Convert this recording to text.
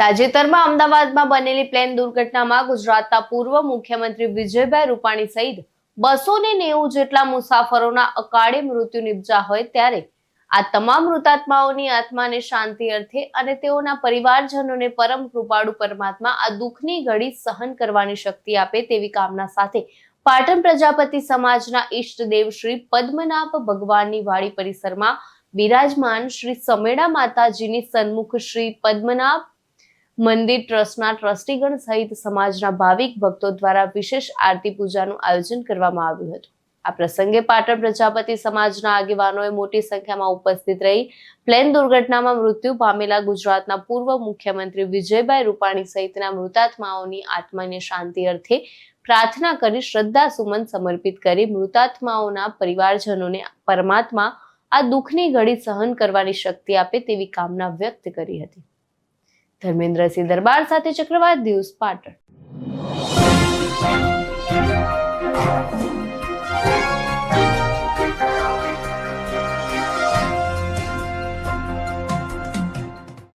તાજેતરમાં અમદાવાદમાં બનેલી પ્લેન દુર્ઘટનામાં ગુજરાતના પૂર્વ મુખ્યમંત્રી વિજયભાઈ રૂપાણી સહિત બસો ને નેવું જેટલા મુસાફરોના અકાળે મૃત્યુ નિપજ્યા હોય ત્યારે આ તમામ મૃતાત્માઓની આત્માને શાંતિ અર્થે અને તેઓના પરિવારજનોને પરમ કૃપાળુ પરમાત્મા આ દુઃખની ઘડી સહન કરવાની શક્તિ આપે તેવી કામના સાથે પાટણ પ્રજાપતિ સમાજના ઈષ્ટદેવ શ્રી પદ્મનાભ ભગવાનની વાડી પરિસરમાં બિરાજમાન શ્રી સમેડા માતાજીની સન્મુખ શ્રી પદ્મનાભ મંદિર ટ્રસ્ટના ટ્રસ્ટીગણ સહિત સમાજના ભાવિક ભક્તો દ્વારા વિશેષ આરતી પૂજાનું આયોજન કરવામાં આવ્યું હતું. આ પ્રસંગે પાટણ પ્રજાપતિ સમાજના આગેવાનોએ મોટી સંખ્યામાં ઉપસ્થિત રહી પ્લેન દુર્ઘટનામાં મૃત્યુ પામેલા ગુજરાતના પૂર્વ મુખ્યમંત્રી વિજયભાઈ રૂપાણી સહિતના મૃતાત્માઓની આત્માને શાંતિ અર્થે પ્રાર્થના કરી શ્રદ્ધા સુમન સમર્પિત કરી મૃતાત્માઓના પરિવારજનોને પરમાત્મા આ દુઃખની ઘડી સહન કરવાની શક્તિ આપે તેવી કામના વ્યક્ત કરી હતી. ધર્મેન્દ્રસિંહ દરબાર સાથે ચક્રવાત દિવસ પાટણ.